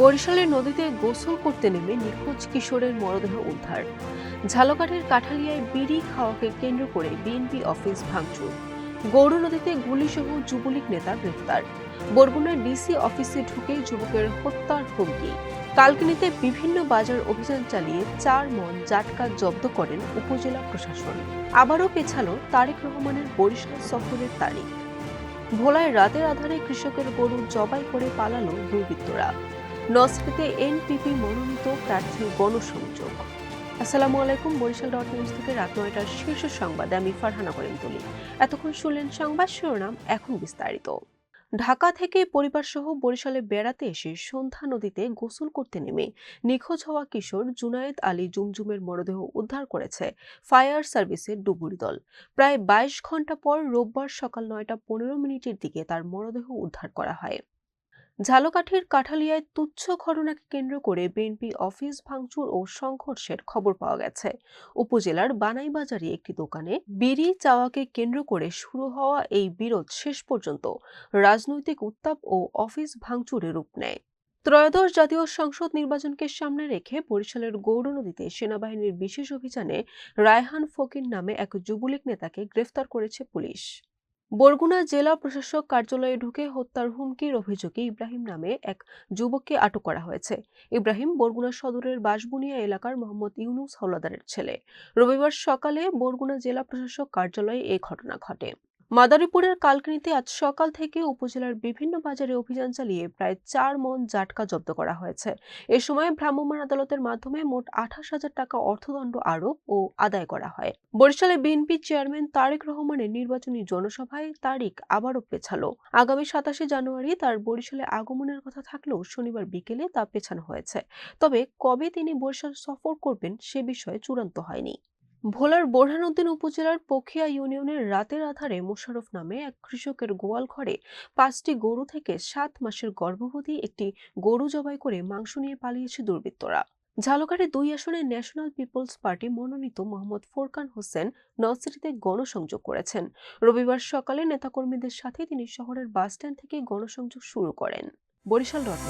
বরিশালের নদীতে গোসল করতে নেমে নিখোঁজ কিশোরের মরদেহ উদ্ধার। ঝালকাঠের কাঠালিয়ায় বিড়ি খাওয়াকে কেন্দ্র করে বিএনপি অফিস ভাঙচুর। গৌর নদীতে গুলিসহ যুবলীগ নেতা গ্রেফতার বরগুনার ডিসি অফিসে ঢুকে যুবকের হত্যার হুমকি। কালকিনিতে বিভিন্ন বাজার অভিযান চালিয়ে চার মন জাটকা জব্দ করেন উপজেলা প্রশাসন। আবারও পেছালো তারেক রহমানের বরিশাল সফরের তারিখ। ভোলায় রাতের আধারে কৃষকের গরু জবাই করে পালালো দুর্বৃত্তরা। নসরিতে এনপিপি মনোনীত প্রার্থীর গণসংযোগ। আসসালামু আলাইকুম, বরিশাল ডট নিউজ থেকে রাত নয়টার শীর্ষ সংবাদে। আমি ফারহানা করেন তুলি। এতক্ষণ শুনলেন সংবাদ শিরোনাম, এখন বিস্তারিত। ঢাকা থেকে পরিবার সহ বরিশালে বেড়াতে এসে সন্ধ্যা নদীতে গোসল করতে নেমে নিখোঁজ হওয়া কিশোর জুনায়েদ আলী জুমজুমের মরদেহ উদ্ধার করেছে ফায়ার সার্ভিসের ডুবুরি দল। প্রায় বাইশ ঘণ্টা পর রোববার সকাল নয়টা পনেরো মিনিটের দিকে তার মরদেহ উদ্ধার করা হয়। ঝালকাঠির কাঠালিয়ায় তুচ্ছ ঘটনাকে কেন্দ্র করে বিএনপি অফিস ভাঙচুর ও সংঘর্ষের খবর পাওয়া গেছে। উপজেলার বানাইবাজারে একটি দোকানে বিড়ি চাওয়াকে কেন্দ্র করে শুরু হওয়া এই বিরোধ শেষ পর্যন্ত রাজনৈতিক উত্তাপ ও অফিস ভাঙচুরে রূপ নেয়। ত্রয়োদশ জাতীয় সংসদ নির্বাচনকে সামনে রেখে বরিশালের গৌর নদীতে সেনাবাহিনীর বিশেষ অভিযানে রায়হান ফকির নামে এক যুবলীগ নেতাকে গ্রেফতার করেছে পুলিশ। বরগুনা জেলা প্রশাসক কার্যালয়ে ঢুকে হত্যার হুমকির অভিযোগে ইব্রাহিম নামে এক যুবককে আটক করা হয়েছে। ইব্রাহিম বরগুনা সদরের বাঁশবুনিয়া এলাকার মোহাম্মদ ইউনুস হাওলাদারের ছেলে। রবিবার সকালে বরগুনা জেলা প্রশাসক কার্যালয়ে এই ঘটনা ঘটে। মাদারীপুরের কালকিনিতে আজ সকাল থেকে উপজেলার বিভিন্ন বাজারে অভিযান চালিয়ে প্রায় চার মন জাটকা জব্দ করা হয়েছে। এ সময় ভ্রাম্যমাণ আদালতের মাধ্যমে মোট আঠাশ হাজার টাকা অর্থদণ্ড আরোপ ও আদায় করা হয়। বরিশালে বিএনপি চেয়ারম্যান তারেক রহমানের নির্বাচনী জনসভায় তারিখ আবারও পেছালো। আগামী সাতাশে জানুয়ারি তার বরিশালে আগমনের কথা থাকলেও শনিবার বিকেলে তা পেছানো হয়েছে। তবে কবে তিনি বরিশাল সফর করবেন সে বিষয়ে চূড়ান্ত হয়নি। ভোলার বোরহানুদ্দিন উপজেলার পখিয়া ইউনিয়নের রাতের আধারে মোশারফ নামে এক কৃষকের গোয়াল ঘরে পাঁচটি গরু থেকে সাত মাসের গর্ভবতী একটি গরু জবাই করে মাংস নিয়ে পালিয়েছে দুর্বৃত্তরা। ঝালকাঠে দুই আসনে ন্যাশনাল পিপলস পার্টি মনোনীত মোহাম্মদ ফোরকান হোসেন নলসিটিতে গণসংযোগ করেছেন। রবিবার সকালে নেতাকর্মীদের সাথে তিনি শহরের বাসস্ট্যান্ড থেকে গণসংযোগ শুরু করেন। বরিশাল ডট